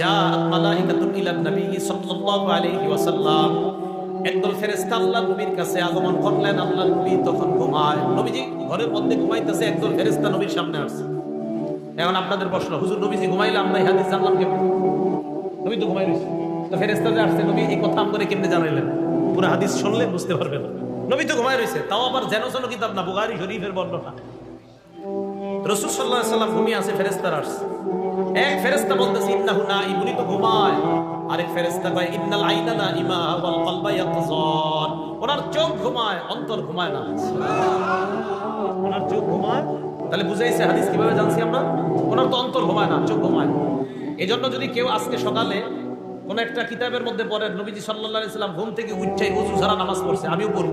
জাআত মালাইকাতুন ইলান নবী একদল ফেরেশতা আল্লাহ নবীর কাছে আগমন করলেন আল্লাহ নবী তখন ঘুমায়। নবীজি ঘরের মধ্যে ঘুমাইতেছে, একদল ফেরেশতা নবীর সামনে আসছে। এখন আপনাদের প্রশ্ন, হুজুর নবীজি ঘুমাইলে আমরা হাদিস জানলাম কেমন? নবী তো ঘুমাই রয়েছে। তো ফেরেস্তা যে আসছে, নবী এই কথা আমাদের কেমনে জানাইলেন? পুরো হাদিস শুনলে বুঝতে পারবেন। নবী তো ঘুমাই রয়েছে, তাও আবার যেন যেন কিতাব না বুগারি শরীফের বর্ণনা। রসুল সাল্লাহ সাল্লাম আছে ফেরেস্তার আসছে। এক ফেরেস্তা বলতেছে, ইন্নাহু না ইবুনি তো ঘুমায় আরেক ফেরেস্তা কয়, ইন্নাল আইনা না ইমা ওয়াল কলবা ইয়াকজান ওনার চোখ ঘুমায়, অন্তর ঘুমায় না। ওনার চোখ ঘুমায়? তাহলে বুঝাইছে হাদিস কীভাবে জানছি আমরা? ওনার তো অন্তর ঘুমায় না, চোখ ঘুমায় এই জন্য যদি কেউ আজকে সকালে কোন একটা কিতাবের মধ্যে পড়েন নবীজি সাল্লাহ সাল্লাম ঘুম থেকে উঠছে উজু ছাড়া নামাজ পড়ছে, আমিও পড়ব।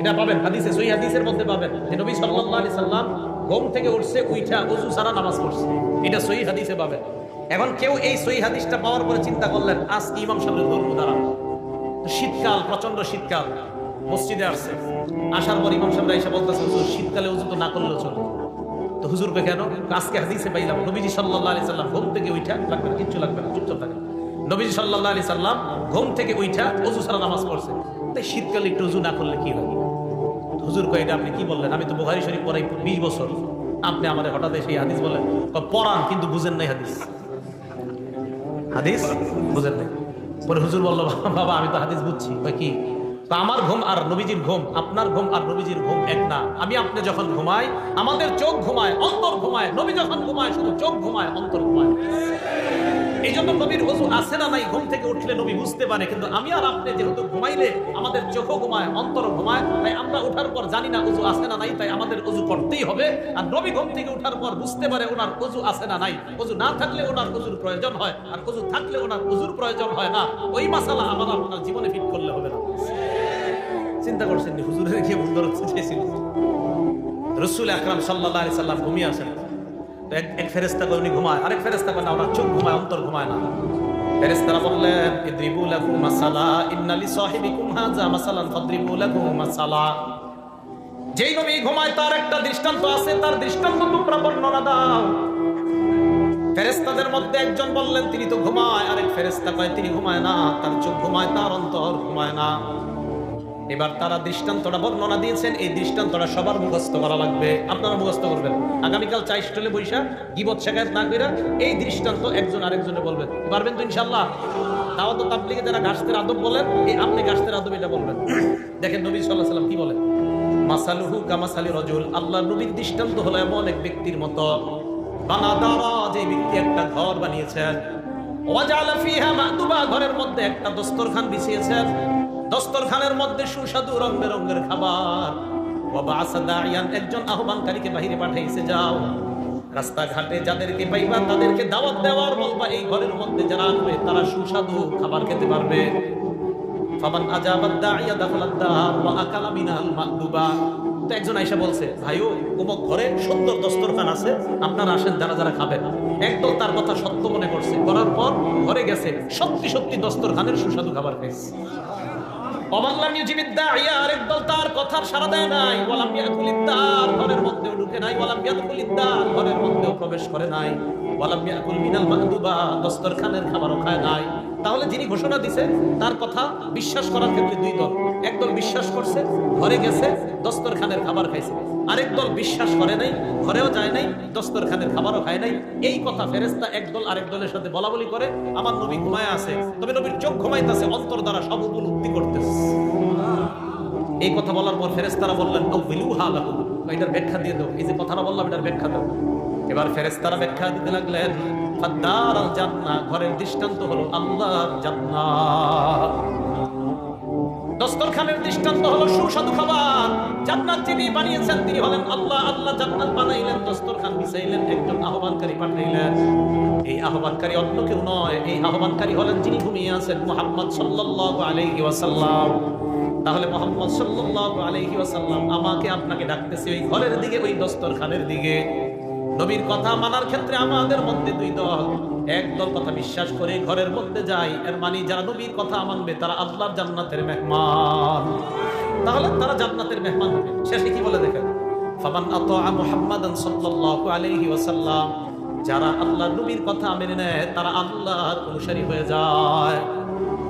এটা পাবেন, হাদিসে সই হাদিসের মধ্যে পাবেন যে নবী সাল্লাহ আলি সাল্লাম ঘুম থেকে উঠছে, উইঠা উজু ছাড়া নামাজ পড়ছে। এটা সই হাদিসে পাবেন। এখন কেউ এই সই হাদিসটা পাওয়ার পরে চিন্তা করলেন আজ ইমাম সাহেবের ধর্ম দ্বারা শীতকাল প্রচণ্ড শীতকাল। মসজিদে আসছে। আসার পর ইমাম সাহেবরা এসে বলতেছে হুজুর, শীতকালে উজু তো না করলেও চলে। তো হুজুর হুজুরকে কেন? আজকে হাদিসে পাইলাম, নবীজি সাল্লাহ আলি সাল্লাম ঘুম থেকে উঠা লাগবে না, কিচ্ছু লাগবে না, চুপচাপ থাকে নবীজি সাল্লাহ আলি সাল্লাম ঘুম থেকে উঠা উজু সারা নামাজ পড়ছে। তাই শীতকালে একটু উজু না করলে কি হয়? হুজুর কয় আপনি কি বললেন? আমি তো বুখারি শরীফ পড়াই বিশ বছর। আপনি আমাদের হঠাৎ এসে হাদিস বলেন? পড়ান, কিন্তু বুঝেন নাই হাদিস। হাদিস? বুঝেন নাই। পরে হুজুর বলল, বাবা, আমি তো হাদিস বুঝছি। কি? তো আমার ঘুম আর নবীজির ঘুম, আপনার ঘুম আর নবীজির ঘুম এক না। আমি আপনি যখন ঘুমাই, আমাদের চোখ ঘুমায়, অন্তর ঘুমায়, নবী যখন ঘুমায়, শুধু চোখ ঘুমায়, অন্তর ঘুমায়। এই জন্য নবীর অজু আছে না নাই, ঘুম থেকে উঠলে নবী বুঝতে পারে, কিন্তু আমি আর আপনি যেহেতু ঘুমাইলে আমাদের চোখও ঘুমায় অন্তর ঘুমায়, তাই আমরা উঠার পর জানি না অজু আছে না নাই, তাই আমাদের অজু করতেই হবে। আর নবী ঘুম থেকে উঠার পর বুঝতে পারে ওনার অজু আছে না নাই। অজু না থাকলে ওনার অজুর প্রয়োজন হয়, আর অজু থাকলে ওনার অজুর প্রয়োজন হয় না। ওই মাসালা আমার আপনার জীবনে ফিট করলে হবে না। চিন্তা করছেন হুজুরের গিয়ে ভুল ধরতে চেয়েছিল রসুল আকরাম সাল্লাহ সাল্লাম ঘুমিয়ে আসেন। এক এক ফেরেস্তা উনি ঘুমায়, আরেক ফেরেস্তা না ওনার চোখ ঘুমায়, অন্তর ঘুমায় না। ফেরেস্তারা বললেন, ইদ্রিবু লাকুম মাসালা ইন্নালি সাহিবিকুম হাযা মাসালান ফাদ্রিবু লাকুম মাসালা। যেই নবী ঘুমায়, তার একটা দৃষ্টান্ত আছে, তার দৃষ্টান্ত তোমরা বর্ণনা দাও। ফেরেস্তাদের মধ্যে একজন বললেন, তিনি তো ঘুমায়। আরেক ফেরেস্তা কয়, তিনি ঘুমায় না, তার চোখ ঘুমায়, তার অন্তর ঘুমায় না। এবার তারা দৃষ্টান্তটা বর্ণনা দিয়েছেন, এই দৃষ্টান্তটা সবার মুখস্থ করা লাগবে। আপনারা মুখস্থ করবেন। আগামীকাল চাই স্টলে বৈশা, গিবত শেখায়ত না করে এই দৃষ্টান্ত একজন আরেকজনে বলবেন। পারবেন তো ইনশাল্লাহ তাও তো তাবলিগে যারা গাছতের আদব বলেন, এই আপনি গাছতের আদব এটা বলবেন। দেখেন নবী সাল্লাহ সাল্লাম কি বলেন? মাসালুহু কামাসালি রজুল, আল্লাহ নবীর দৃষ্টান্ত হলো এমন এক ব্যক্তির মতো। যে ব্যক্তি একটা ঘর বানিয়েছেন ওয়াজালা ফিহা মাহদুবা ঘরের মধ্যে একটা দস্তরখান বিছিয়েছেন দস্তরখানের মধ্যে সুস্বাদু রং বেরঙের খাবার। বাবা আসাদায়ান একজন আহ্বানকারীকে বাহিরে পাঠাইছে, যাও। রাস্তাঘাটে যাদেরকে পাইবা, তাদেরকে দাওয়াত দেওয়ার বলবা, এই ঘরের মধ্যে যারা আসবে, তারা সুস্বাদু খাবার খেতে পারবে। ফামান আজাবাদ দাইয়া দাখালাদ দার আকালা মিনাল মাকদুবা। তো একজন আইসা বলছে, ভাইও অমুক ঘরে সুন্দর দস্তরখান আছে, আপনারা আসেন, যারা যারা খাবেন। একদল তার কথা সত্য মনে করছে। করার পর ঘরে গেছে, সত্যি সত্যি দস্তরখানের সুস্বাদু খাবার খাইছে। অমাল্লাম ইউজিবিদ্দা ইয়া আরেক দল তার কথার সারা দেয় নাই। ওয়ালাম ইয়াকুলিদ্দার ঘরের মধ্যেও ঢুকে নাই। ওয়ালাম ইয়াকুলিদ্দার ঘরের মধ্যেও প্রবেশ করে নাই। ওয়ালাম ইয়াকুল মিনাল মাহদুবা দস্তরখানের খাবারও খায় নাই। তাহলে যিনি ঘোষণা দিছে, তার কথা বিশ্বাস করার ক্ষেত্রে দুই দল। একদল বিশ্বাস করছে, ঘরে গেছে দস্তর দস্তরখানের খাবার খাইছে। আরেক দল বিশ্বাস করে নাই, ঘরেও যায় নাই দস্তর দস্তরখানের খাবারও খায় নাই। এই কথা ফেরেস্তা একদল আরেক দলের সাথে বলা বলি করে, আমার নবী ঘুমায় আছে, তবে নবীর চোখ ঘুমাইতেছে, অন্তর দ্বারা সব উপলব্ধি করতেছে। এই কথা বলার পর ফেরেস্তারা বললেন ও বিলু হালাহু এটার ব্যাখ্যা দিয়ে দাও। এই যে কথাটা বললাম, এটার ব্যাখ্যা দাও। এবার ফেরেস্তারা ব্যাখ্যা দিতে লাগলেন ঘরের দৃষ্টান্ত হলো আল্লাহর জান্নাত দস্তরখানের দৃষ্টান্ত হলো সুস্বাদু খাবার। জান্নাত যিনি বানিয়েছেন, তিনি হলেন আল্লাহ। আল্লাহ জান্নাত বানাইলেন, দস্তরখান বিছাইলেন, একজন আহ্বানকারী পাঠাইলেন। এই আহ্বানকারী অন্য কেউ নয়, এই আহ্বানকারী হলেন যিনি ঘুমিয়ে আছেন, মুহাম্মদ সাল্লাল্লাহু আলাইহি ওয়াসাল্লাম। তাহলে মোহাম্মদ সাল্লাল্লাহু আলাইহি ওয়াসাল্লাম আমাকে আপনাকে ডাকতেছে ওই ঘরের দিকে, ওই দস্তরখানের দিকে। নবীর কথা মানার ক্ষেত্রে আমাদের মধ্যে দুই দল। এক দল কথা বিশ্বাস করে ঘরের মধ্যে যায়, এর মানে যারা নবীর কথা মানবে তারা আল্লাহর জান্নাতের মেহমান। তাহলে তারা জান্নাতের মেহমান হবে। শেষে কি বলে দেখেন? ফামান আতা মুহাম্মাদান সাল্লাল্লাহু আলাইহি ওয়াসাল্লাম, যারা আল্লাহ নবীর কথা মেনে নেয়, তারা আল্লাহর অনুসারী হয়ে যায়।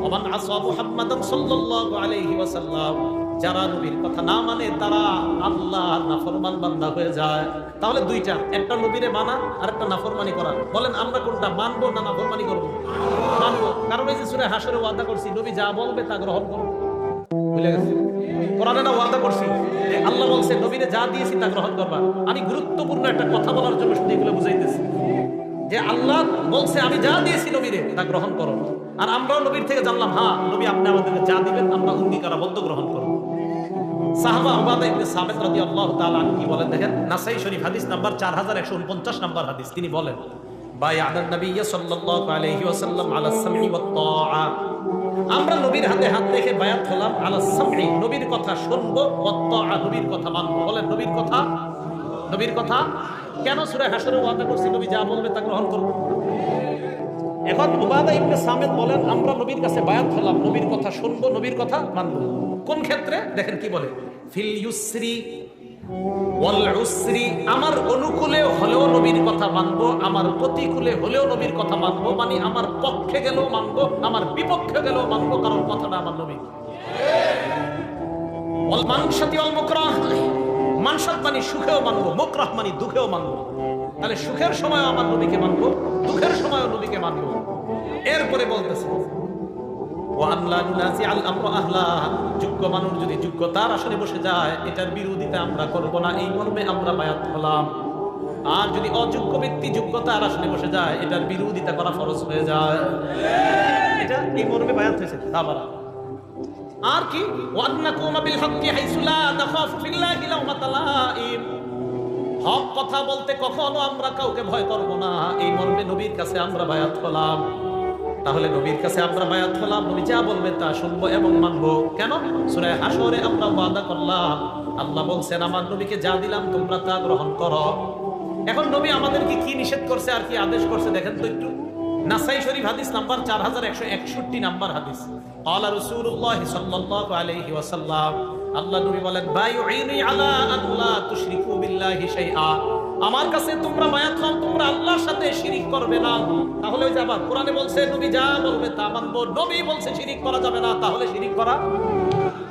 ওমান আসা মুহাম্মাদান সাল্লাল্লাহু আলাইহি ওয়াসাল্লাম, যারা নবীর কথা না মানে তারা নাফরমান বান্দা হয়ে যায়। তাহলে দুইটা, একটা নবীরে মানা আর একটা নাফরমানি করা। বলেন, আমরা কোনটা, মানবো না নাফরমানি করব? কারণ এই যে সূরা হাসরে ওয়াদা করছি, নবী যা বলবে তা গ্রহণ করব। কোরআনে না ওয়াদা করছি? আল্লাহ বলছে, নবীরে যা দিয়েছি তা গ্রহণ করবা। আমি গুরুত্বপূর্ণ একটা কথা বলার জন্য শুধু এগুলো বুঝাইতেছি। যে আল্লাহ বলছে, আমি যা দিয়েছি নবীরে, তা গ্রহণ করো। আর আমরাও নবীর থেকে জানলাম হ্যাঁ নবী আপনি আমাদেরকে যা দিবেন, আমরা অঙ্গীকারাবদ্ধ গ্রহণ করব। হাদিস নাম্বার 4149 নাম্বার হাদিস তিনি বলেন নবী আমরা নবীর হাতে হাত বায়াত নবীর কথা শুনব কথা বলেন, নবীর কথা? নবীর কথা? কেন সূরা হাসরে ওয়াদা করছি? নবী যা বলবে তা গ্রহণ করব? এখন উবাদা ইবনে সামিত বলেন, আমরা নবীর কাছে বায়াত হলাম, নবীর কথা শুনব, নবীর কথা মানবো। কোন ক্ষেত্রে? দেখেন কি বলে, ফিল ইউসরি ওয়াল উসরি, আমার অনুকূলে হলেও নবীর কথা মানবো, আমার প্রতিকূলে হলেও নবীর কথা মানবো মানে আমার পক্ষে গেলেও মানবো, আমার বিপক্ষে গেলেও মানবো, কারণ কথাটা আমার নবী ওয়াল মানসাতি ওয়াল মুকরাহ, মানসাত মানে সুখেও মানবো, মুকরাহ মানে দুঃখেও মানবো। তাহলে সুখের সময় আমার নবীকে মানবো, দুঃখের সময় নবীকে মানবো। এরপরে বলতেছে বসে যায়, এটার আমরা না, এই মর্মে আমরা হলাম। আর যদি অযোগ্য বসে যায়, এটার বিরোধিতা করা হয়ে যায়। এটা এই আর কি? হক কথা বলতে কখনো আমরা কাউকে ভয় করব না। এই মর্মে নবীর কাছে আমরা বায়াত হলাম। তাহলে নবীর কাছে আমরা বায়াত হলাম নবী যা বলবে তা শুনব এবং মানবো। কেন? সূরা হাসরে আমরা ওয়াদা করলাম। আল্লাহ বলছেন, আমার নবীকে যা দিলাম তোমরা তা গ্রহণ করো। এখন নবী আমাদেরকে কি নিষেধ করছে আর কি আদেশ করছে দেখেন তো একটু। নাসাই শরীফ হাদিস নাম্বার চার হাজার একশো একষট্টি নাম্বার হাদিস। আল্লাহ রসুল্লাহ সাল্লাল্লাহু আলাইহি ওয়াসাল্লাম আল্লাহ নবী বলেন আলা আল্লাহ তুশরিকু বিল্লাহি শাইআ। আমার কাছে তোমরা বায়াত হও তোমরা আল্লাহর সাথে শিরিক করবে না। তাহলে ওই যে আবার কোরআনে বলছে, নবী যা বলবে তা মানবো। নবী বলছে, শিরিক করা যাবে না। তাহলে শিরিক করা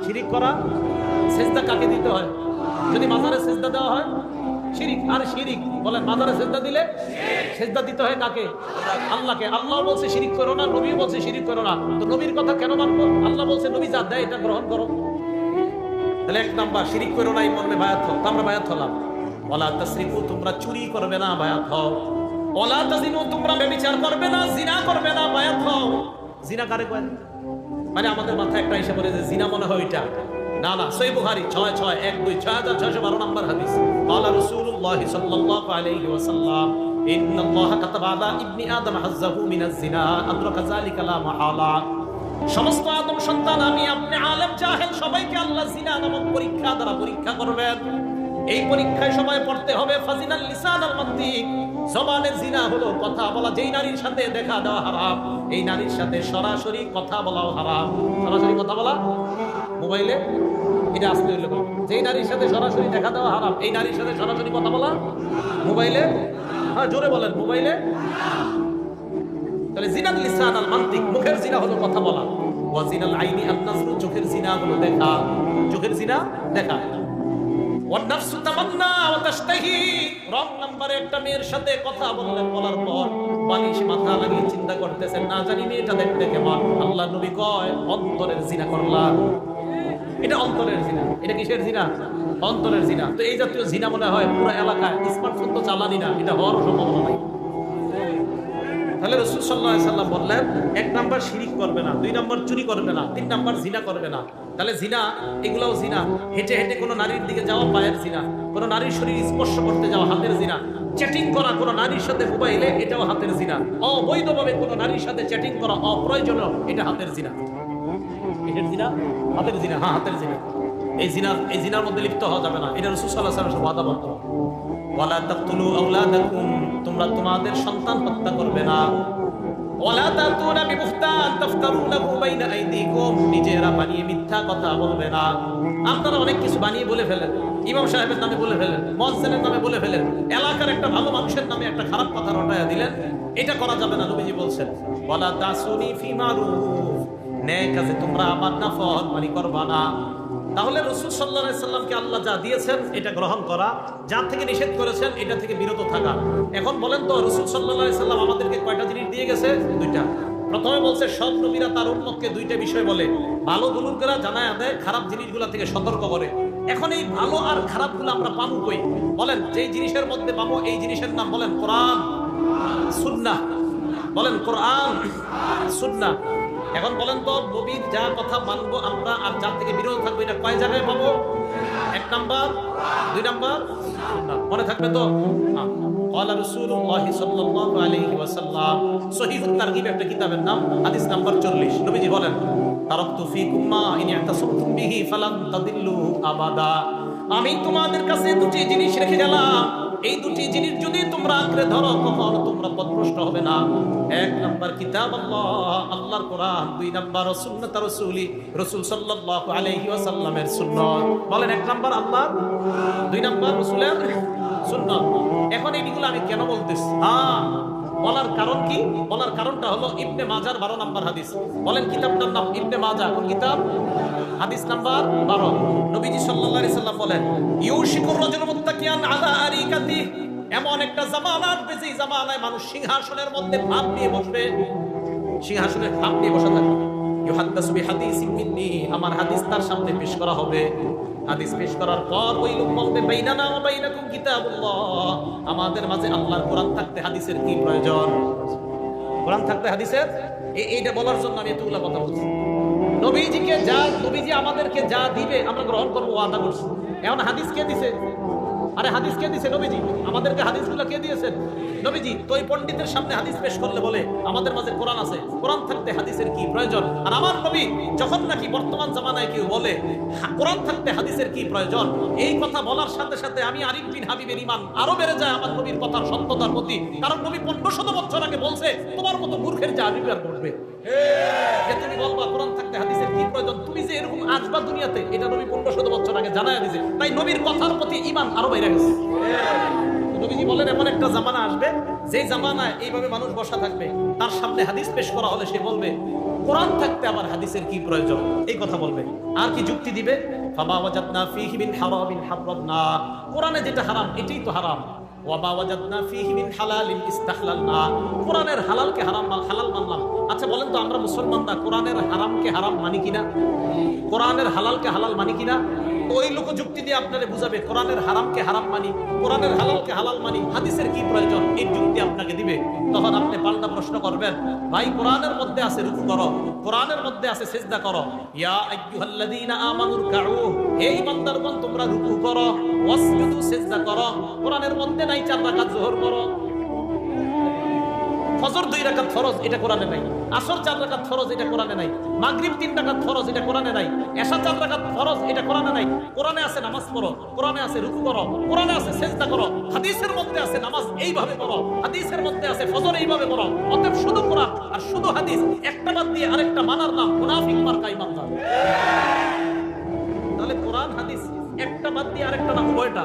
শিরিক করা সেজদা কাকে দিতে হয়? যদি মাজারে সেজদা দেওয়া হয়, শিরিক, আর শিরিক, বলেন মাজারে সেজদা দিলে সেজদা দিতে হয় কাকে? আল্লাহকে। আল্লাহ বলছে, শিরিক করো না। নবী বলছে, শিরিক করো না। তো নবীর কথা কেন মানবো? আল্লাহ বলছে, নবী যা দেয়, এটা গ্রহণ করো। তাহলে এক নাম্বার, শিরিক করো নাই মনে ভায়াত বায়াত হও। আমরা ভায়াত হলাম। অলা তাসরিফু, তোমরা চুরি করবে না ভায়াত হও। ওলা তাজিনু, তোমরা বিচার করবে না, জিনা করবে না ভায়াত হও। জিনা কারে কয়? মানে আমাদের মাথায় একটা হিসাব বলে যে জিনা মনে হয় ওইটা। না না, সই বুহারি ছয় ছয়, এক, দুই, ছয়, হাজার ছয়শো বারো নম্বর হাদিস। কলা রসুল্লাহ সাল্লাল্লাহু আলাইহি ওয়াসাল্লাম, ইন্নাল্লাহ কাতাবা আলা ইবনি আদম হাজ্জাহু মিনাজ জিনা, আদ্রাকা যালিকা লা মাহালা। সমস্ত আদম সন্তান, আমি আপনি আলেম, জাহেল, সবাইকে আল্লাহ জিনা নামক পরীক্ষা দ্বারা পরীক্ষা করবেন। এই পরীক্ষায় সবাই পড়তে হবে ফাজিনাল লিসান আল মান্তিক জবানে জিনা হলো কথা বলা, যেই নারীর সাথে দেখা দেওয়া হারাম, এই নারীর সাথে সরাসরি কথা বলাও হারাম। সরাসরি কথা বলা? মোবাইলে? এটা আসতে হইল যেই নারীর সাথে সরাসরি দেখা দেওয়া হারাম, এই নারীর সাথে সরাসরি কথা বলা? মোবাইলে? হ্যাঁ জোরে বলেন, মোবাইলে? তাহলে জিনাল লিসান আল মান্তিক, মুখের জিনা হলো কথা বলা। ওয়া জিনাল আইনি আন নাজরু, চোখের জিনা হলো দেখা। চোখের জিনা দেখা। ওয়ান নাফসু তামান্না ওয়া তাশতাহি। রং নাম্বারে একটা মেয়ের সাথে কথা বললেন, বলার পর বালিশ মাথা লাগিয়ে চিন্তা করতেছেন, না জানি মেয়েটা দেখতে কেমন। আল্লাহ নবী কয়, অন্তরের জিনা করলাম এটা অন্তরের জিনা। এটা কিসের জিনা? অন্তরের জিনা। তো এই জাতীয় জিনা মনে হয় পুরো এলাকায় স্মার্টফোন তো চালানি না, এটা হওয়ার সম্ভাবনা নাই। তাহলে রসুল সাল্লাহ সাল্লাম বললেন, এক নাম্বার শিরিক করবে না, দুই নাম্বার চুরি করবে না, তিন নাম্বার জিনা করবে না। তাহলে জিনা, এগুলাও জিনা। হেঁটে হেঁটে কোনো নারীর দিকে যাওয়া পায়ের জিনা, কোনো নারীর শরীর স্পর্শ করতে যাওয়া হাতের জিনা। চ্যাটিং করা কোনো নারীর সাথে মোবাইলে এটাও হাতের জিনা। অবৈধভাবে কোনো নারীর সাথে চ্যাটিং করা অপ্রয়োজনীয়, এটা হাতের জিনা। এটার জিনা? হাতের জিনা হ্যাঁ হাতের জিনা। এই জিনা এই জিনার মধ্যে লিপ্ত হওয়া যাবে না। এটা রসুল সাল্লাহ সাল্লাম বন্ধ ওয়ালা তাকতুলু আওলাদাকুম, তোমরা তোমাদের সন্তান হত্যা করবে না। ওয়ালা তাতুনা বিবুহতান বাইনা আইদিকুম, নিজেরা বানিয়ে মিথ্যা কথা বলবে না। আপনারা অনেক কিছু বানিয়ে বলে ফেলেন, ইমাম সাহেবের নামে বলে ফেলেন, মহসেনের নামে বলে ফেলেন, এলাকার একটা ভালো মানুষের নামে একটা খারাপ কথা রটায়া দিলেন, এটা করা যাবে না, নবীজি বলছেন। বলা দাসুনি ফি মারুফ, ন্যায় কাজে তোমরা আমার না ফল মানি করবা না। তাহলে রসুল সাল্লাহ সাল্লামকে আল্লাহ যা দিয়েছেন, এটা গ্রহণ করা, যা থেকে নিষেধ করেছেন, এটা থেকে বিরত থাকা। এখন বলেন তো, রসুল সাল্লাহ সাল্লাম আমাদেরকে কয়টা জিনিস দিয়ে গেছে? দুইটা। প্রথমে বলছে, সব নবীরা তার উন্মতকে দুইটা বিষয় বলে। ভালো বুলুকরা জানায় দেয় খারাপ জিনিসগুলা থেকে সতর্ক করে। এখন এই ভালো আর খারাপগুলো আমরা পাবো কই? বলেন, যেই জিনিসের মধ্যে পাবো, এই জিনিসের নাম বলেন, কোরআন, সুন্নাহ। বলেন, কোরআন, সুন্নাহ। এখন বলেন তো, নবীর যা কথা মানবো আমরা, আর যার থেকে বিরত থাকব, এটা কয় জায়গায় পাবো? এক নাম্বার, দুই নাম্বার? মনে থাকবে তো? হ্যাঁ। কলা রসুল্লাহ সাল্লাল্লাহু একটা কিতাবের নাম, হাদিস নাম্বার 40 নবীজি বলেন, তারাকতু ফীকুম মা ইন ইতাসাবতুম বিহি ফালান তাদিল্লু আবাদা। আমি তোমাদের কাছে দুটি জিনিস রেখে গেলাম। এই দুটি জিনিস যদি তোমরা আঁকড়ে ধরো, কখনো তোমরা পথভ্রষ্ট হবে না। এক নাম্বার কিতাব আল্লাহ, আল্লাহর কোরআন। দুই নাম্বার সুন্নাত রসুলি, রসুল সাল্লাল্লাহু আলাইহি ওয়াসাল্লামের সুন্নাত। বলেন এক নাম্বার আল্লাহ দুই নাম্বার রসুলের সুন্নাত। এখন এইগুলো আমি কেন বলতেছি? হ্যাঁ বলার কারণ কি? বলার কারণটা হলো ইবনে মাজার বারো নাম্বার হাদিস। বলেন, কিতাবটার নাম ইবনে মাজা কোন কিতাব? হাদিস নাম্বার বারো। নবীজি সাল্লাহ সাল্লাম বলেন ইউ শিকুর মুত্তাকিয়ান আলা আরিকাতি এমন একটা জামানা আসবে জামানায় মানুষ সিংহাসনের মধ্যে ভাব নিয়ে বসবে। সিংহাসনের ভাব নিয়ে বসে থাকবে। আমার হাদিস তার সামনে পেশ করা হবে। হাদিস পেশ করার পর ওই লোক বলবে, বাইনানা বাইনাকুম কিতাবুল্লাহ। আমাদের মাঝে আল্লাহর কোরআন থাকতে হাদিসের কি প্রয়োজন? কোরআন থাকতে হাদিসের? এই- এইটা বলার জন্য আমি এতগুলা কথা বলছি। নবীজিকে যা, নবীজি আমাদেরকে যা দিবে আমরা গ্রহণ করব, ওয়াদা করছি। এখন হাদিস কে দিছে? আরে হাদিস কে দিছে নবীজি? আমাদেরকে হাদিসগুলো কে দিয়েছেন? নবীজি, তো এই পণ্ডিতের সামনে হাদিস পেশ করলে বলে, আমাদের মাঝে কোরআন আছে। কোরআন থাকতে হাদিসের কি প্রয়োজন? আর আমার নবী যখন নাকি বর্তমান জামানায় কেউ বলে কোরআন থাকতে হাদিসের কি প্রয়োজন? এই কথা বলার সাথে সাথে আমি আরিফ বিন হাবিবের ইমান আরও বেড়ে যায় আমার নবীর কথার সত্যতার প্রতি। কারণ নবী পনেরো শত বছর আগে বলছে, তোমার মতো মূর্খের যে আর করবে যে তুমি বলবা কোরআন থাকতে হাদিসের কি প্রয়োজন? তুমি যে এরকম আসবা দুনিয়াতে এটা নবী বছর আগে তাই নবীর কথার প্রতি ইমান আরও বাইরে গেছে। নবীজি বলেন এমন একটা জামানা আসবে যে জামানায় এইভাবে মানুষ বসা থাকবে তার সামনে হাদিস পেশ করা হলে সে বলবে কোরআন থাকতে আবার হাদিসের কি প্রয়োজন? এই কথা বলবে। আর কি যুক্তি দিবে? কোরআনে যেটা হারাম এটাই তো হারাম। ওয়ামা ওয়াজাদনা ফীহি মিন হালালিন ইস্তাহলালনা। কোরআনের হালালকে হারাম হালাল মানলাম। আচ্ছা বলেন তো আমরা মুসলমানরা কোরআনের হারামকে হারাম মানি কিনা? কোরআনের হালালকে হালাল মানি কিনা? ওই লোক যুক্তি দিয়ে আপনারে বুঝাবে, কোরআনের হারামকে হারাম মানি, কোরআনের হালালকে হালাল মানি, হাদিসের কি প্রয়োজন? এই যুক্তি আপনাকে দিবে। তখন আপনি পাল্টা প্রশ্ন করবেন, ভাই, কোরআনের মধ্যে আছে রুকু করো, কোরআনের মধ্যে আছে সেজদা করো। ইয়া আইয়ুহাল্লাযীনা আমানুর কাউ হে ইমানদারগণ, তোমরা রুকু করো, ওয়াসজুদু সেজদা করো। কোরআনের মধ্যে নাই চার রাকাত যোহর করো ফজর দুই রাকাত ফরজ, এটা কোরআনে নাই। আসর চার রাকাত ফরজ, এটা কোরআনে নাই। মাগরিব তিন রাকাত ফরজ, এটা কোরআনে নাই। এশা চার রাকাত ফরজ, এটা কোরআনে নাই। কোরআনে আছে নামাজ পড়ো, কোরআনে আছে রুকু করো, কোরআনে আছে সেজদা করো, হাদিসের মধ্যে আছে নামাজ এইভাবে করো হাদিসের মধ্যে আছে ফজর এইভাবে করো অতএব শুধু কোরআন আর শুধু হাদিস, একটা বাদ দিয়ে আরেকটা মানার নাম মুনাফিক মার্কা ইমানদার তাহলে কোরআন, হাদিস একটা বাদ দিয়ে আরেকটা না। উভয়টা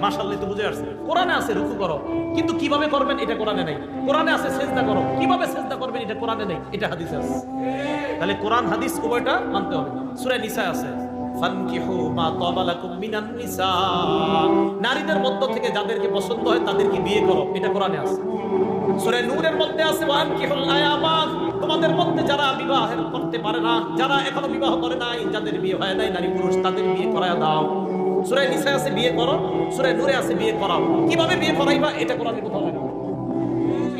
মাশাআল্লাহ তো বুঝে আসছে। কোরআনে আছে, রুকু করো। কিন্তু কীভাবে করবেন এটা কোরআনে নাই। কোরআনে আছে করো। কীভাবে করবেন এটা কোরআনে এটা হাদিসে আছে। তাহলে কোরআন, হাদিস মানতে হবে। নিসা আছে। নারীদের মধ্য থেকে যাদেরকে পছন্দ হয় তাদেরকে বিয়ে করো, এটা কোরআনে আছে। সূরা নূরের মধ্যে আছে আয়ামাত তোমাদের মধ্যে যারা বিবাহ করতে পারে না, যারা এখনও বিবাহ করে নাই, যাদের বিয়ে হয় নাই, নারী পুরুষ, তাদের বিয়ে করায় দাও। সূরা নিসা আছে, বিয়ে করো। সূরা নূরে আছে, বিয়ে করাও। কীভাবে বিয়ে করাইবা? এটা কোরআনে কোথাও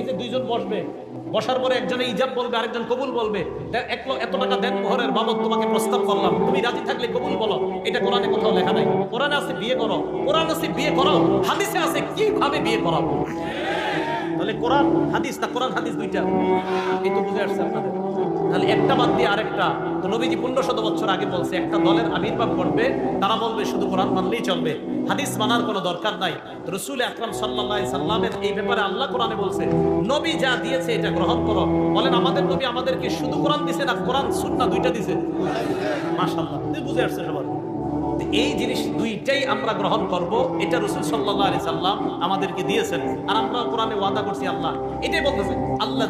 যে দুইজন বসবে, বসার পরে একজনে ইজাব বলবে, আরেকজন কবুল বলবে এত টাকা দেন মোহরের বাবদ, তোমাকে প্রস্তাব করলাম। তুমি রাজি থাকলে কবুল বলো। এটা কোরআনে কোথাও লেখা নাই। কোরআনে আছে, বিয়ে করো। কোরআন আছে, বিয়ে করো। হাদিসে আছে, কীভাবে বিয়ে করাবো? তাহলে কোরআন হাদিস না কোরআন হাদিস দুইটা? এই তো বুঝে আসছে আপনাদের। তাহলে একটা বাদ দিয়ে আরেকটা। তো নবীজি পনেরো শত বছর আগে বলছে, একটা দলের আবির্ভাব করবে তারা বলবে শুধু কোরআন মানলেই চলবে। হাদিস মানার কোনো দরকার নাই। রসুল আকরাম সাল্লাহ সাল্লামের এই ব্যাপারে আল্লাহ কোরআনে বলছে, নবী যা দিয়েছে এটা গ্রহণ করো। বলেন, আমাদের নবী আমাদেরকে শুধু কোরআন দিছে না, কোরআন সুন্না দুইটা দিছে। মাশাল্লাহ তুই বুঝে আসছে সবার। এই জিনিস দুইটাই আমরা গ্রহণ করব। এটা রসুল সাল্লাহ আলি সাল্লাম আমাদেরকে দিয়েছেন। আর আমরা কোরআনে ওয়াদা করছি আল্লাহ। এটাই বলতেছে আল্লাহ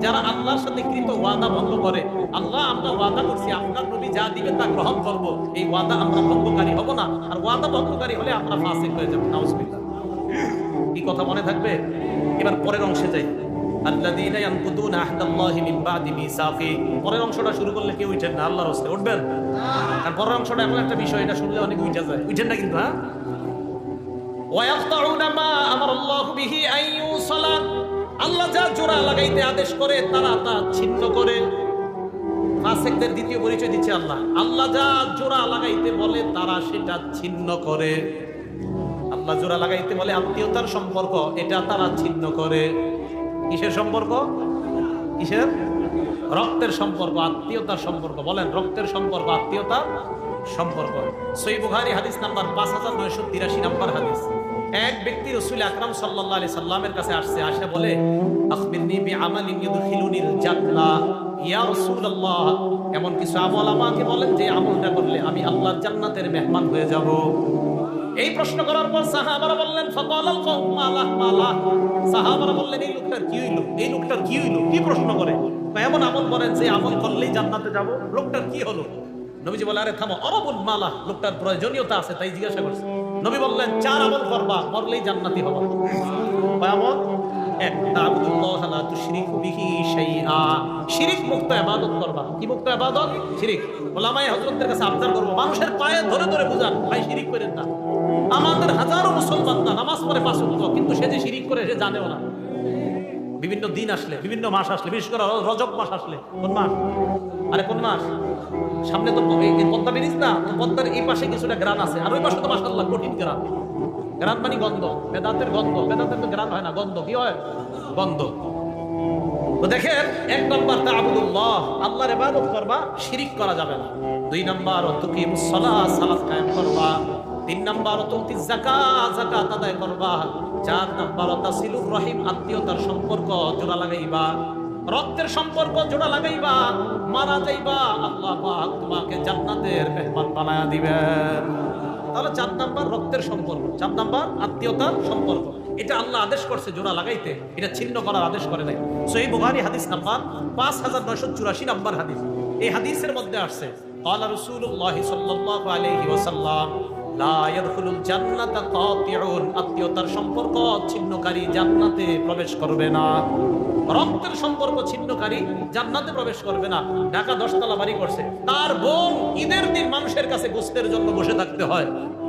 যারা আল্লাহর সাথে কৃত ওয়াদা ভঙ্গ করে, আল্লাহ, আমরা ওয়াদা করছি, আপনার নবী যা দিবেন তা গ্রহণ করব। এই ওয়াদা আমরা ভঙ্গকারী হব না। আর ওয়াদা ভঙ্গকারী হলে আমরা ফাসিক হয়ে যাব। নাউজবিল্লাহ। কি কথা মনে থাকবে? এবার পরের অংশে যাই। আল্লাযীনা ইয়ানকুদুনা আহদাল্লাহি মিন বাদি মিসাফি পরের অংশটা শুরু করলে কেউ উঠেন না, আল্লাহর রাস্তায় উঠবেন? আর পরের অংশটা এমন একটা বিষয়, এটা শুনলে অনেক উঠে যায়। উঠেন না কিন্তু হ্যাঁ? ওয়ায়াকতাউনা মা আমারাল্লাহু বিহি আন ইউসালা। আল্লাহ যা জোড়া লাগাইতে আদেশ করে, তারা তা ছিন্ন করে। ফাসিকদের দ্বিতীয় পরিচয় দিচ্ছে আল্লাহ। আল্লাহ যা জোড়া লাগাইতে বলে, তারা সেটা ছিন্ন করে। আল্লাহ জোড়া লাগাইতে বলে আত্মীয়তার সম্পর্ক, এটা তারা ছিন্ন করে। কিসের সম্পর্ক? কিসের? রক্তের সম্পর্ক, আত্মীয়তার সম্পর্ক। বলেন, রক্তের সম্পর্ক আত্মীয়তার সম্পর্ক। সই বুখারি হাদিস নাম্বার পাঁচ হাজার নয়শো তিরাশি নাম্বার হাদিস। এক ব্যক্তি রসুল আকরাম সাল্লাহ আলি সাল্লামের কাছে আসছে, আসে বলে এমন কিছু আমল আমাকে বলেন যে আমলটা করলে আমি আল্লাহর জান্নাতের মেহমান হয়ে যাব। এই প্রশ্ন করার পর সাহাবারা বললেন, ফাকালাল কওম মালা মালা। সাহাবারা বললেন, এই লোকটার কি হইল? এই লোকটার কি হইল? কি প্রশ্ন করে? এমন আমল করেন যে আমল করলেই জান্নাতে যাব। লোকটার কি হলো? নবীজি বলে, আরে থামো, অরবুল মালা, লোকটার প্রয়োজনীয়তা আছে, তাই জিজ্ঞাসা করছে। নবী বললেন, চার আমল করবা, মরলেই জান্নাতি হবা। কয় আমল? এক তাবুদুল্লাহ লা তুশরিকু বিহি শাইআ। শিরিক মুক্ত ইবাদত করবা। কি মুক্ত ইবাদত শিরিক। ওলামায়ে হযরতদের কাছে আবদার করব। মানুষের পায়ে ধরে ধরে বুঝান, ভাই, শিরিক করেন না। আমাদের হাজারো মুসলমান না, নামাজ পড়ে পাঁচ কিন্তু সে যে শিরিক করে, সে জানেও না। বিভিন্ন দিন আসলে, বিভিন্ন মাস আসলে, বিশেষ করে রজব মাস আসলে, কোন মাস? আরে, কোন মাস? সামনে তো পদ্মা ব্রিজ না তো পদ্মার এই পাশে কিছুটা গ্রান আছে, আর ওই পাশে তো মাসাল্লাহ কঠিন গ্রান গ্রান মানে গন্ধ বেদাতের গন্ধ বেদাতের তো গ্রান হয় না, গন্ধ, কি হয়? গন্ধ। তো দেখেন, এক নম্বর তা আবুদুল্লাহ, আল্লাহর ইবাদত করবা, শিরিক করা যাবে না। দুই নম্বর তুকি মুসলা সালাত কায়েম করবা। তিন নম্বর তুতি যাকাত যাকাত আদায় করবা চার নম্বর তাসিলুর রহিম আত্মীয়তার সম্পর্ক জোড়া লাগাইবা রক্তের সম্পর্ক জোড়া লাগাইবা মারা যাইবা আল্লাহ পাক তোমাকে জান্নাতের মেহমান বানায়া দিবেন তাহলে চার নাম্বার রক্তের সম্পর্ক চার নাম্বার আত্মীয়তার সম্পর্ক এটা আল্লাহ আদেশ করছে জোড়া লাগাইতে এটা ছিন্ন করার আদেশ করে নাই সো এই বুহারি হাদিস নাম্বার পাঁচ হাজার নয়শো চুরাশি নাম্বার হাদিস এই হাদিসের মধ্যে আসছে قال رسول الله صلى الله عليه وسلم মানুষের কাছে গোস্তের জন্য বসে থাকতে হয়।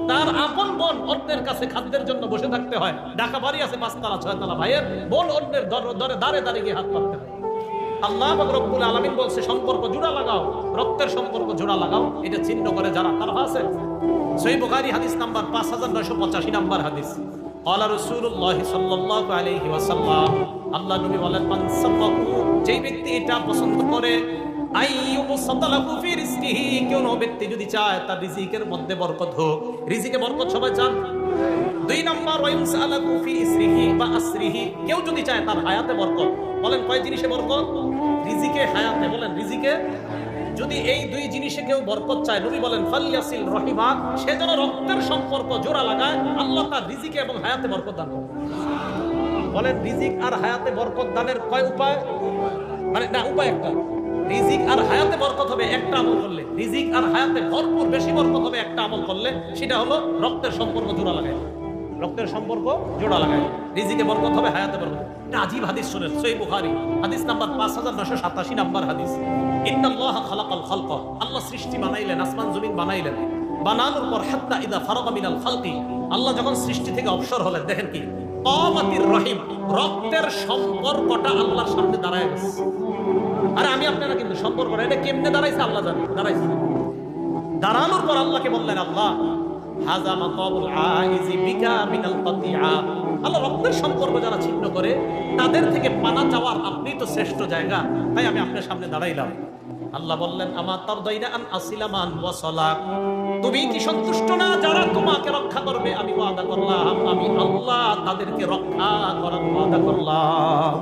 তার আপন বোন অন্যের কাছে খাদ্যের জন্য বসে থাকতে হয়। ঢাকা বাড়ি আছে, পাঁচতলা, ছয়তলা। ভাইয়ের বোন অন্যের দরে দাঁড়ে দাঁড়িয়ে গিয়ে হাত পাততে হয়। আল্লাহ বলছে, সম্পর্ক জোড়া লাগাও। রক্তের সম্পর্ক জোড়া লাগাও। এটা চিহ্ন করে যারা তারা আছে সই বুখারি হাদিস নাম্বার পাঁচ হাজার নয়শো পঁচাশি নাম্বার হাদিস। আল্লাহ রসুল্লাহ সাল্লাহ আলহি ওয়াসাল্লাম, আল্লাহ নবী বলেন যেই ব্যক্তি এটা পছন্দ করে যদি চায়, তার রিজিকের মধ্যে বরকত হোক। রিজিকে বরকত সবাই চান। দুই নম্বর বা আশ্রিহি কেউ যদি চায়, তার হায়াতে বরকত। বলেন, কয় জিনিসে বরকত? রিজিকে হায়াতে। বলেন, রিজিকে যদি এই দুই জিনিসে কেউ বরকত চায়, নবী বলেন, ফালিয়াসিল রহিমা সে যেন রক্তের সম্পর্ক জোড়া লাগায়, আল্লাহ তার রিজিকে এবং হায়াতে বরকত দান করে বলেন, রিজিক আর হায়াতে বরকত দানের কয় উপায়? মানে না, উপায় একটা। রিজিক আর হায়াতে বরকত হবে একটা আমল করলে। রিজিক আর হায়াতে ভরপুর বেশি বরকত হবে একটা আমল করলে, সেটা হলো রক্তের সম্পর্ক জোড়া লাগায়। রক্তের সম্পর্ক জোড়া লাগায়। রিজিকে বরকত হবে, হায়াতে বরকত এটা আজীব হাদিস শুনেন সই বুখারি, হাদিস নাম্বার পাঁচ হাজার নশো সাতাশি নাম্বার হাদিস। আল্লাহ সৃষ্টি বানাইলেন, আসমান, জমিন বানাইলেন। বানানোর পর হাত্তা ইদা মিনাল খালকি। আল্লাহ যখন সৃষ্টি থেকে অবসর হলেন, দেখেন কি? অমাতির রহিম, রক্তের সম্পর্কটা আল্লাহর সামনে দাঁড়ায় গেছে। আমি আপনারা কিন্তু সম্পর্কটা এটা কেমনে দাঁড়াইছে আল্লাহ জানে, দাঁড়াইছে। দাঁড়ানোর পর আল্লাহকে বললেন, আল্লাহ হাজা মাকাবুল আইজি বিকা মিনাল আল্লাহ রক্তের সম্পর্ক যারা ছিন্ন করে, তাদের থেকে পানা চাওয়ার আপনি তো শ্রেষ্ঠ জায়গা। তাই আমি আপনার সামনে দাঁড়াইলাম। আল্লাহ বললেন আমার তার দইনা আন আসিলামান ওয়াসালা। তুমি কি সন্তুষ্ট না? যারা তোমাকে রক্ষা করবে, আমি ওয়াদা করলাম, আমি আল্লাহ তাদেরকে রক্ষা করার ওয়াদা করলাম।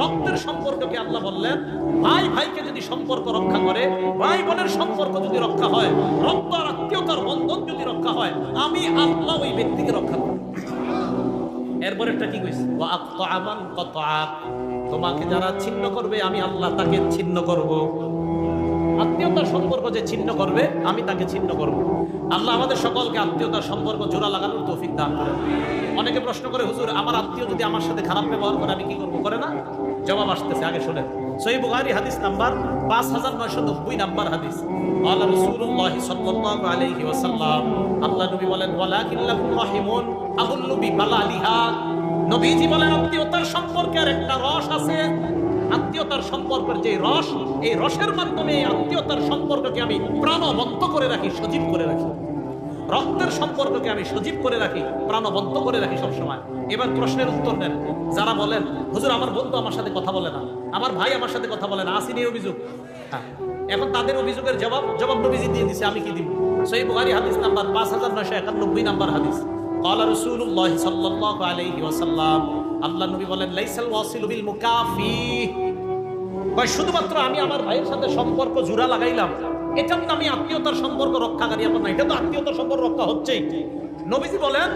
রক্তের সম্পর্ককে আল্লাহ বললেন, ভাই ভাইকে যদি সম্পর্ক রক্ষা করে, ভাই বোনের সম্পর্ক যদি রক্ষা হয়, রক্ত আর আত্মীয়তার বন্ধন যদি রক্ষা হয়, আমি আল্লাহ ওই ব্যক্তিকে রক্ষা করব। এরপর একটা কি কইছে? ওয়া আমান কত তোমাকে যারা ছিন্ন করবে, আমি আল্লাহ তাকে ছিন্ন করব। আত্মীয়তার সম্পর্ক যে ছিন্ন করবে, আমি তাকে ছিন্ন করব। আল্লাহ আমাদের সকলকে আত্মীয়তার সম্পর্ক জোড়া লাগানোর তৌফিক দান করেন। অনেকে প্রশ্ন করে, হুজুর, আমার আত্মীয় যদি আমার সাথে খারাপ ব্যবহার করে, আমি কি করব? করে না। জবাব আসতেছে, আগে শুনেন। বুখারী হাদিস নাম্বার পাঁচ হাজার নয়শো নব্বই নাম্বার হাদিস। আল্লাহ রসুল্লাহ সাল্লাল্লাহু আলাইহি ওয়াসাল্লাম, আল্লাহ নবী বলেন ওয়ালাকিল্লাকুম রাহিমুন নবী নবীজি বলেন, আত্মীয়তার সম্পর্কের একটা রস আছে আত্মীয়তার সম্পর্কের যে রস, এই রসের মাধ্যমে আত্মীয়তার সম্পর্ককে আমি প্রাণবন্ত করে রাখি, সজীব করে রাখি। রক্তের সম্পর্ককে আমি সজীব করে রাখি, প্রাণবন্ত করে রাখি সবসময়। এবার প্রশ্নের উত্তর দেন। যারা বলেন, হুজুর, আমার বন্ধু আমার সাথে কথা বলে না। আমার ভাই আমার সাথে কথা বলে না। আসিনি অভিযোগ? হ্যাঁ। এখন তাদের অভিযোগের জবাব জবাব নবীজি দিয়ে দিছে, আমি কি দিব? সহি বুহারি হাদিস নাম্বার পাঁচ হাজার নয়শো একানব্বই নাম্বার হাদিস। কলা রসুল্লাহ সাল্লাহ আলাইহি ওয়াসাল্লাম। আল্লাহ নবী বলেন, লাইসাল ওয়াসিল বিল মুকাফি কয় শুধুমাত্র আমি আমার ভাইয়ের সাথে সম্পর্ক জোড়া লাগাইলাম। এটার নামে আত্মীয়তার সম্পর্ক রক্ষাকারী আমার না এটা তো আত্মীয়তার সম্পর্ক রক্ষা হচ্ছেই। নবীজি বলেন,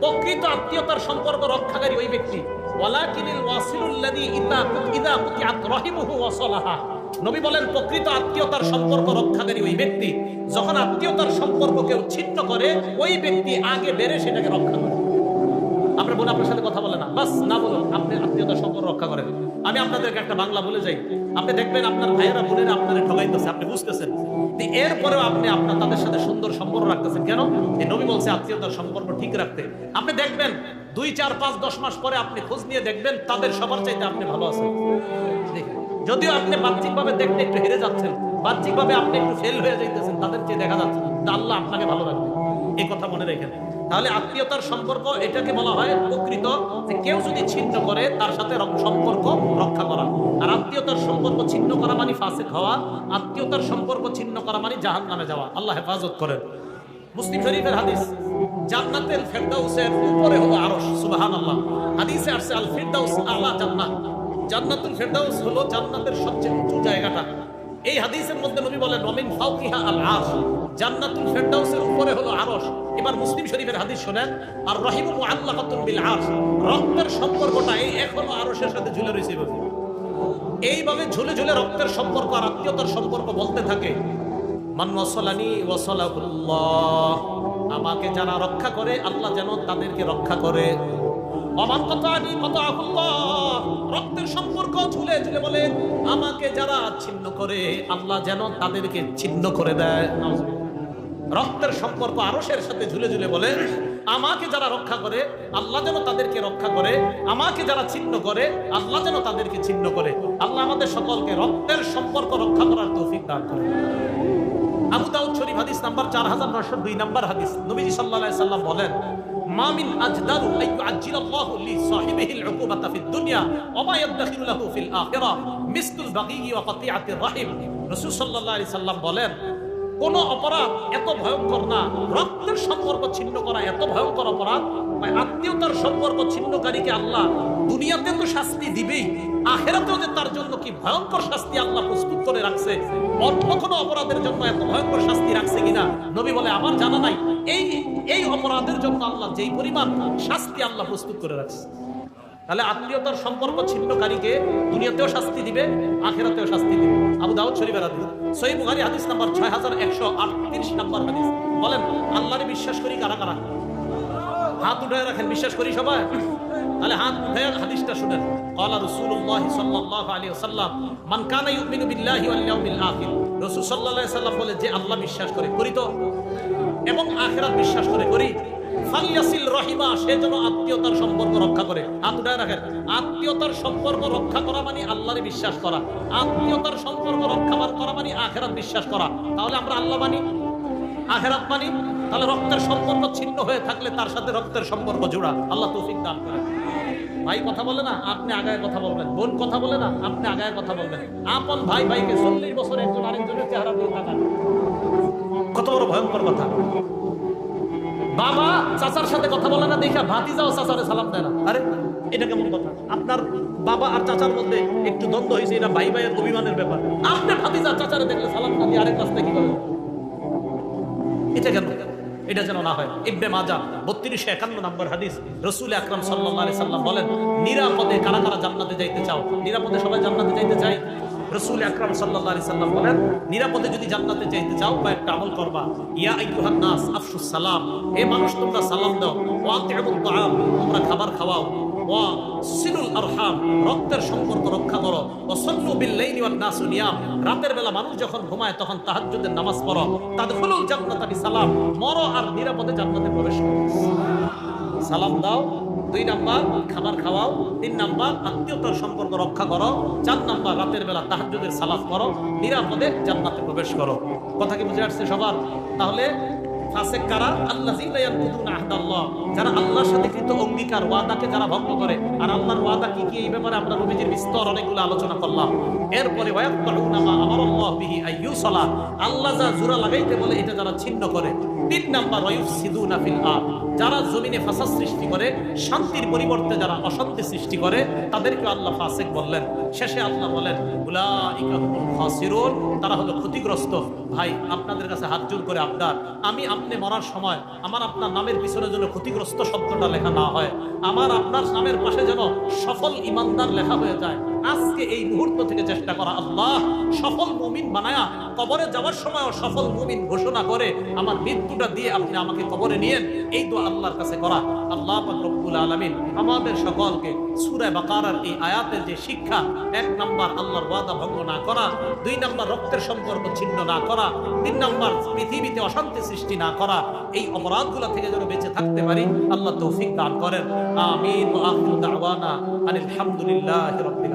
প্রকৃত আত্মীয়তার সম্পর্ক রক্ষাকারী ওই ব্যক্তি। নবী বলেন, প্রকৃত আত্মীয়তার সম্পর্ক রক্ষাকারী ওই ব্যক্তি। যখন আত্মীয়তার সম্পর্ক কেউ ছিন্ন করে, ওই ব্যক্তি আগে বেড়ে সেটাকে রক্ষা করে। আপনার বোন আপনার সাথে কথা বলে না? বাস, না বলুন, আপনি আত্মীয়তার সম্পর্ক রক্ষা করেন। আমি আপনাদেরকে একটা বাংলা বলে যাই। আপনি দেখবেন আপনার ভাইয়েরা বোনেরা আপনারা ঠগাইতেছে আপনি বুঝতেছেন। এরপরেও আপনি আপনার তাদের সাথে সুন্দর সম্পর্ক রাখতেছেন। কেন? এই নবী বলছে আত্মীয়তার সম্পর্ক ঠিক রাখতে। আপনি দেখবেন দুই, চার, পাঁচ, দশ মাস পরে আপনি খোঁজ নিয়ে দেখবেন তাদের সবার চাইতে আপনি ভালো আছেন। যদিও আপনি বাহ্যিকভাবে দেখতে একটু হেরে যাচ্ছেন, বাহ্যিকভাবে আপনি একটু ফেল হয়ে যাইতেছেন, তাদের চেয়ে দেখা যাচ্ছে তা আল্লাহ আপনাকে ভালো রাখবে। এই কথা মনে রেখেন তাহলে আত্মীয়তার সম্পর্ক এটাকে বলা হয় প্রকৃত যে কেউ যদি ছিন্ন করে, তার সাথে সম্পর্ক রক্ষা করা। আর আত্মীয়তার সম্পর্ক ছিন্ন করা মানে ফাসেক হওয়া। আত্মীয়তার সম্পর্ক ছিন্ন করা মানে জাহান নামে যাওয়া। আল্লাহ হেফাজত করেন। মুসলিম শরীফের হাদিস জান্নাতের ফেরদাউসের উপরে হলো আরশ, সুবহানাল্লাহ। হাদিসে আসছে, আল ফিরদাউস আলা জান্নাত। জান্নাতুল ফেরদাউস হলো জান্নাতের সবচেয়ে উঁচু জায়গাটা। এই হাদিসের মধ্যে নবী বলেন রমিন ফাউকিহা আল আরশ। জান্নাতুল ফেরদাউসের উপরে হলো আরশ। এবার মুসলিম শরীফের হাদিস শুনেন, আর রহিমু মুআল্লাকাতুন বিল আরশ। রক্তের সম্পর্কটা এই এখনও আরশের সাথে ঝুলে রয়েছে। এইভাবে ঝুলে ঝুলে রক্তের সম্পর্ক আর আত্মীয়তার সম্পর্ক বলতে থাকে, মান ওয়াসালানি ওয়াসালাহুল্লাহ। আমাকে যারা রক্ষা করে, আল্লাহ যেন তাদেরকে রক্ষা করে। অমান কত রক্তের সম্পর্ক ঝুলে ঝুলে বলে, আমাকে যারা ছিন্ন করে, আল্লাহ যেন তাদেরকে ছিন্ন করে দেয়। রক্তের সম্পর্ক আরশের সাথে ঝুলে ঝুলে বলে, আমাকে যারা রক্ষা করে, আল্লাহ যেন তাদেরকে রক্ষা করে, আমাকে যারা ছিন্ন করে, আল্লাহ যেন তাদেরকে ছিন্ন করে। আল্লাহ আমাদের সকলকে রক্তের সম্পর্ক রক্ষা করার তৌফিক দান করে আবু দাউদ শরীফ হাদিস নাম্বার চার হাজার নশো দুই নাম্বার হাদিস। নবীজি আলাইহি সাল্লাম বলেন সাল্লাল্লাহু আলাইহি সাল্লাম বলেন কোন অপরাধ এত ভয়ঙ্কর না। রক্তের সম্পর্ক ছিন্ন করা এত ভয়ঙ্কর অপরাধ আত্মীয়তার সম্পর্ক ছিন্নকারীকে আল্লাহ দুনিয়াতে তো শাস্তি দিবেই, আখেরাতেও যে তার জন্য কি ভয়ঙ্কর শাস্তি আল্লাহ প্রস্তুত করে রাখছে, অন্য কোনো অপরাধের জন্য এত ভয়ঙ্কর শাস্তি রাখছে কিনা? নবী বলে, আমার জানা নাই। এই এই অপরাধের জন্য আল্লাহ যেই পরিমাণ শাস্তি আল্লাহ প্রস্তুত করে রাখছে। তাহলে আত্মীয়তার সম্পর্ক ছিন্নকারীকে দুনিয়াতেও শাস্তি দিবে আখেরাতেও শাস্তি দিবে আবু দাউদ শরীফের হাদিস সহি বুখারী হাদিস নাম্বার ছয় হাজার একশো আটত্রিশ নাম্বার হাদিস বলেন আল্লাহরে বিশ্বাস করি কারা কারা হাত উঠে রাখেন বিশ্বাস করি সবাই তাহলে হাত উঠে হাদিসটা শুনেন قال رسول الله صلى الله عليه وسلم من كان يؤمن بالله واليوم الاخر রাসূল সাল্লাল্লাহু আলাইহি সাল্লাম বলে যে আল্লাহ বিশ্বাস করে করি তো এবং আখিরাত বিশ্বাস করে করি ফালিয়াসিল রহিমা সে যেন আত্মীয়তার সম্পর্ক রক্ষা করে। হাত রাখেন। আত্মীয়তার সম্পর্ক রক্ষা করা মানে আল্লাহরে বিশ্বাস করা। আত্মীয়তার সম্পর্ক রক্ষা করা মানে আখেরাত বিশ্বাস করা। তাহলে আমরা আল্লাহ মানি, আখেরাত মানি। তাহলে রক্তের সম্পর্ক ছিন্ন হয়ে থাকলে তার সাথে রক্তের সম্পর্ক জোড়া। আল্লাহ তৌফিক দান করেন। ভাই কথা বলে না? আপনি আগায় কথা বলবেন। বোন কথা বলে না? আপনি আগায় কথা বলবেন। আপন ভাই ভাইকে চল্লিশ বছর একজন আরেকজনের চেহারা দিয়ে তাকান। কত বড় ভয়ঙ্কর কথা। বাবা চাচার সাথে কথা বলে না দেখা ভাতি যাও চাচারে সালাম দেয় না। আরে এটা কেমন কথা? আপনার বাবা আর চাচার মধ্যে একটু দ্বন্দ্ব হয়েছে এটা ভাই ভাইয়ের অভিমানের ব্যাপার। আপনি ভাতিজা চাচারে দেখলে সালাম খালি আরেক রাস্তায় কি করবেন এটা কেন? এটা যেন না হয়। ইবনে মাজা বত্রিশশো একান্ন নম্বর হাদিস রসুল আকরাম সাল্লাহ আলি সাল্লাম বলেন নিরাপদে কারা কারা জান্নাতে যাইতে চাও? নিরাপদে সবাই জান্নাতে যাইতে চাই রসুল আকরাম সাল্লাহ সাল্লাম বলেন, নিরাপদে যদি জান্নাতে যাইতে চাও, কয়েকটা আমল করবা। ইয়া আইয়ুহান নাস আফসুস সালাম। এ মানুষ, তোমরা সালাম দাও। ওয়া তি'মুত তাআম, তোমরা খাবার খাওয়াও। রক্তের সম্পর্ক রক্ষা করো। রাতের বেলা মানুষ যখন ঘুমায়, তখন তাহাজ্জুদের নামাজ পড়ো। তাদখুলুল জান্নাতা বিসালাম মরো আর নিরাপদে জান্নাতে প্রবেশ সালাম দাও দুই নাম্বার, খাবার খাওয়াও। তিন নাম্বার, আত্মীয়তার সম্পর্ক রক্ষা করো। চার নাম্বার, রাতের বেলা তাহাজ্জুদের সালাত করো নিরাপদে জান্নাতে প্রবেশ করো। কথা কি বুঝে আসছে সবার? তাহলে ফাসেক কারা? যারা আল্লাহর সাথে কৃত অঙ্গীকার, ওয়াদাকে যারা ভঙ্গ করে। আর আল্লাহর ওয়াদা কি কি? এই ব্যাপারে আমরা নবীজির বিস্তর অনেকগুলো আলোচনা করলাম। এরপরে মা আমারাল্লাহু বিহি আইয়ুসালা। আল্লাহ যা জোড়া লাগাইতে বলে, এটা যারা ছিন্ন করে। তিন নাম্বার ওয়ায়ুফসিদুনা ফিল যারা জমিনে ফাসাদ সৃষ্টি করে, শান্তির পরিবর্তে যারা অশান্তি সৃষ্টি করে, তাদেরকে আল্লাহ ফাসেক বললেন। শেষে আল্লাহ বলেন তারা হলো ক্ষতিগ্রস্ত। ভাই, আপনাদের কাছে হাত জোর করে আবদার। আমি আপনি মরার সময় আমার আপনার নামের পিছনে যেন ক্ষতিগ্রস্ত শব্দটা লেখা না হয়। আমার আপনার নামের পাশে যেন সফল ইমানদার লেখা হয়ে যায়। আজকে এই মুহূর্ত থেকে চেষ্টা করা আল্লাহ সফল মুমিন বানায়া কবরে যাওয়ার সময় সফল মুমিন ঘোষণা করে আমার মৃত্যুটা দিয়ে আপনি আমাকে কবরে নিয়েন এই দোয়া আল্লাহর কাছে করা। আল্লাহ রব্বুল আলামিন আমাদের সকলকে সূরা বাকারার এই আয়াতের যে শিক্ষা, এক নাম্বার আল্লাহর ওয়াদা ভঙ্গ না করা, দুই নাম্বার রক্তের সম্পর্ক ছিন্ন না করা, তিন নাম্বার পৃথিবীতে অশান্তি সৃষ্টি না করা, এই অপরাধগুলো থেকে যেন বেঁচে থাকতে পারি, আল্লাহ তৌফিক দান করেন। আমিন। ওয়া আখিরু দাওয়ানা আনিল হামদুলিল্লাহি রাব্বিল